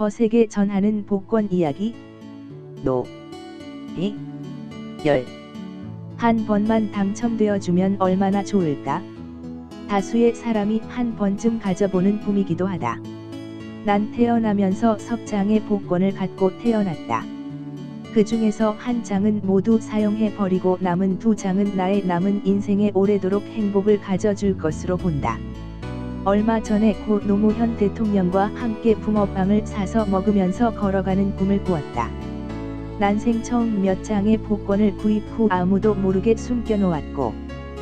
벗에게 전하는 복권 이야기 노, 이, 열. 한 번만 당첨되어 주면 얼마나 좋을까? 다수의 사람이 한 번쯤 가져보는 꿈이기도 하다. 난 태어나면서 석 장의 복권을 갖고 태어났다. 그 중에서 한 장은 모두 사용해 버리고 남은 두 장은 나의 남은 인생에 오래도록 행복을 가져줄 것으로 본다. 얼마 전에 고 노무현 대통령과 함께 붕어빵을 사서 먹으면서 걸어가는 꿈을 꾸었다. 난생 처음 몇 장의 복권을 구입 후 아무도 모르게 숨겨놓았고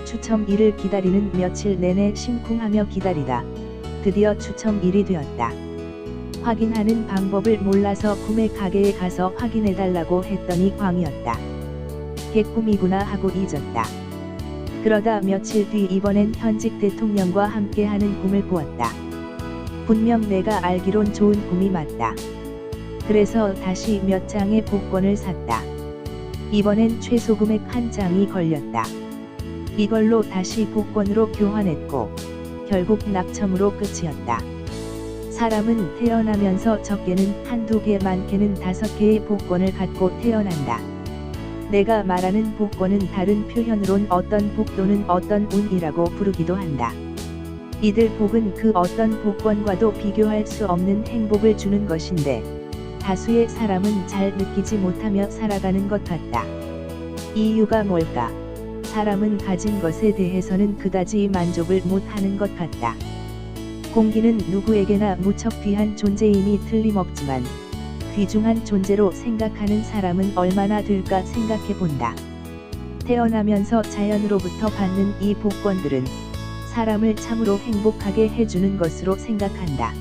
추첨일을 기다리는 며칠 내내 심쿵하며 기다리다 드디어 추첨일이 되었다. 확인하는 방법을 몰라서 구매 가게에 가서 확인해달라고 했더니 광이었다. 개꿈이구나 하고 잊었다. 그러다 며칠 뒤 이번엔 현직 대통령과 함께하는 꿈을 꾸었다. 분명 내가 알기론 좋은 꿈이 맞다. 그래서 다시 몇 장의 복권을 샀다. 이번엔 최소 금액 한 장이 걸렸다. 이걸로 다시 복권으로 교환했고 결국 낙첨으로 끝이었다. 사람은 태어나면서 적게는 한두 개 많게는 다섯 개의 복권을 갖고 태어난다. 내가 말하는 복권은 다른 표현으론 어떤 복 또는 어떤 운이라고 부르기도 한다. 이들 복은 그 어떤 복권과도 비교할 수 없는 행복을 주는 것인데 다수의 사람은 잘 느끼지 못하며 살아가는 것 같다. 이유가 뭘까? 사람은 가진 것에 대해서는 그다지 만족을 못하는 것 같다. 공기는 누구에게나 무척 귀한 존재임이 틀림없지만 귀중한 존재로 생각하는 사람은 얼마나 될까 생각해 본다. 태어나면서 자연으로부터 받는 이 복권들은 사람을 참으로 행복하게 해주는 것으로 생각한다.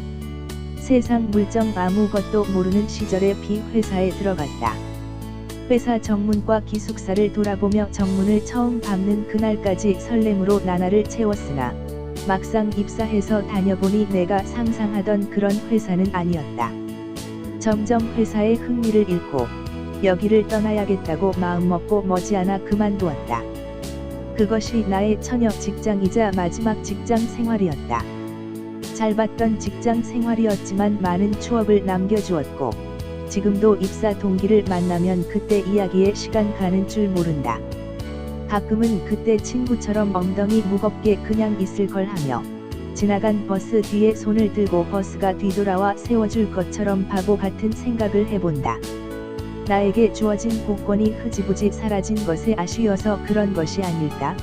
세상 물정 아무것도 모르는 시절에 비 회사에 들어갔다. 회사 정문과 기숙사를 돌아보며 정문을 처음 밟는 그날까지 설렘으로 나날을 채웠으나 막상 입사해서 다녀보니 내가 상상하던 그런 회사는 아니었다. 점점 회사의 흥미를 잃고 여기를 떠나야겠다고 마음먹고 머지않아 그만두었다. 그것이 나의 처녀 직장이자 마지막 직장 생활이었다. 짧았던 직장 생활이었지만 많은 추억을 남겨주었고 지금도 입사 동기를 만나면 그때 이야기에 시간 가는 줄 모른다. 가끔은 그때 친구처럼 엉덩이 무겁게 그냥 있을 걸 하며 지나간 버스 뒤에 손을 들고 버스가 뒤돌아와 세워줄 것처럼 바보 같은 생각을 해본다. 나에게 주어진 복권이 흐지부지 사라진 것에 아쉬워서 그런 것이 아닐까?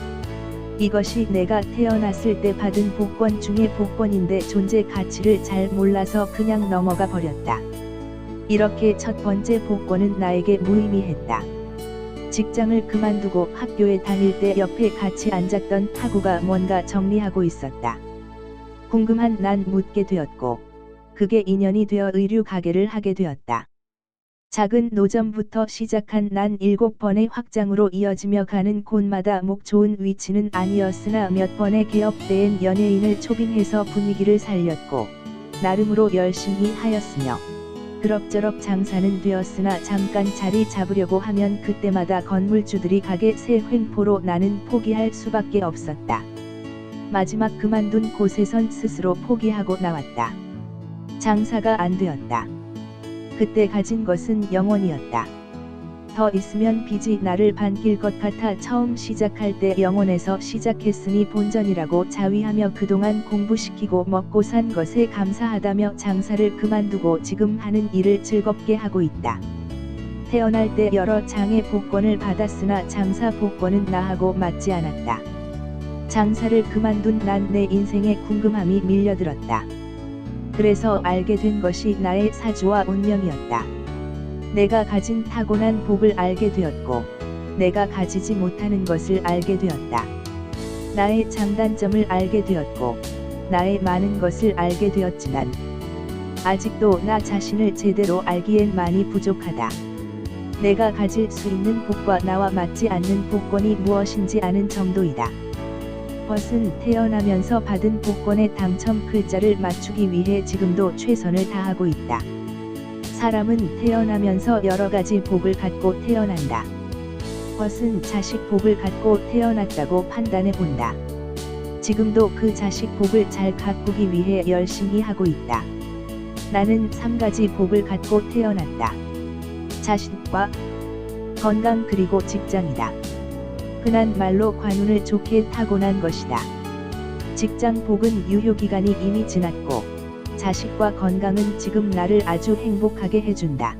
이것이 내가 태어났을 때 받은 복권 중에 복권인데 존재 가치를 잘 몰라서 그냥 넘어가 버렸다. 이렇게 첫 번째 복권은 나에게 무의미했다. 직장을 그만두고 학교에 다닐 때 옆에 같이 앉았던 하구가 뭔가 정리하고 있었다. 궁금한 난 묻게 되었고, 그게 인연이 되어 의류 가게를 하게 되었다. 작은 노점부터 시작한 난 일곱 번의 확장으로 이어지며 가는 곳마다 목 좋은 위치는 아니었으나 몇 번의 개업 때엔 연예인을 초빙해서 분위기를 살렸고, 나름으로 열심히 하였으며, 그럭저럭 장사는 되었으나 잠깐 자리 잡으려고 하면 그때마다 건물주들이 가게 새 횡포로 나는 포기할 수밖에 없었다. 마지막 그만둔 곳에선 스스로 포기하고 나왔다. 장사가 안 되었다. 그때 가진 것은 영원이었다. 더 있으면 빚이 나를 반길 것 같아 처음 시작할 때 영원에서 시작했으니 본전이라고 자위하며 그동안 공부시키고 먹고 산 것에 감사하다며 장사를 그만두고 지금 하는 일을 즐겁게 하고 있다. 태어날 때 여러 장의 복권을 받았으나 장사 복권은 나하고 맞지 않았다. 장사를 그만둔 난 내 인생에 궁금함이 밀려들었다. 그래서 알게 된 것이 나의 사주와 운명이었다. 내가 가진 타고난 복을 알게 되었고, 내가 가지지 못하는 것을 알게 되었다. 나의 장단점을 알게 되었고, 나의 많은 것을 알게 되었지만, 아직도 나 자신을 제대로 알기엔 많이 부족하다. 내가 가질 수 있는 복과 나와 맞지 않는 복권이 무엇인지 아는 정도이다. 벗은 태어나면서 받은 복권의 당첨 글자를 맞추기 위해 지금도 최선을 다하고 있다. 사람은 태어나면서 여러 가지 복을 갖고 태어난다. 벗은 자식 복을 갖고 태어났다고 판단해 본다. 지금도 그 자식 복을 잘 가꾸기 위해 열심히 하고 있다. 나는 3가지 복을 갖고 태어났다. 자식과 건강 그리고 직장이다. 흔한 말로 관운을 좋게 타고난 것이다. 직장 복은 유효기간이 이미 지났고, 자식과 건강은 지금 나를 아주 행복하게 해준다.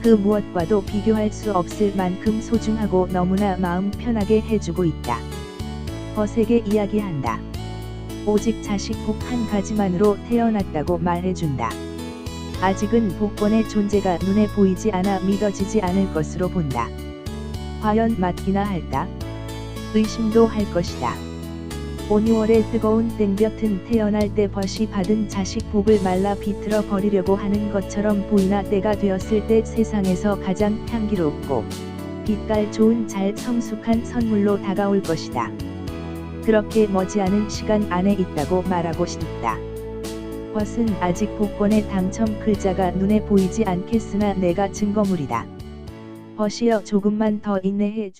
그 무엇과도 비교할 수 없을 만큼 소중하고 너무나 마음 편하게 해주고 있다. 거세게 이야기한다. 오직 자식 복 한 가지만으로 태어났다고 말해준다. 아직은 복권의 존재가 눈에 보이지 않아 믿어지지 않을 것으로 본다. 과연 맞기나 할까? 의심도 할 것이다. 5, 6월의 뜨거운 땡볕은 태어날 때 벗이 받은 자식 복을 말라 비틀어 버리려고 하는 것처럼 보이나 때가 되었을 때 세상에서 가장 향기롭고 빛깔 좋은 잘 성숙한 선물로 다가올 것이다. 그렇게 머지않은 시간 안에 있다고 말하고 싶다. 벗은 아직 복권의 당첨 글자가 눈에 보이지 않겠으나 내가 증거물이다. 벗이여 조금만 더 인내해 주.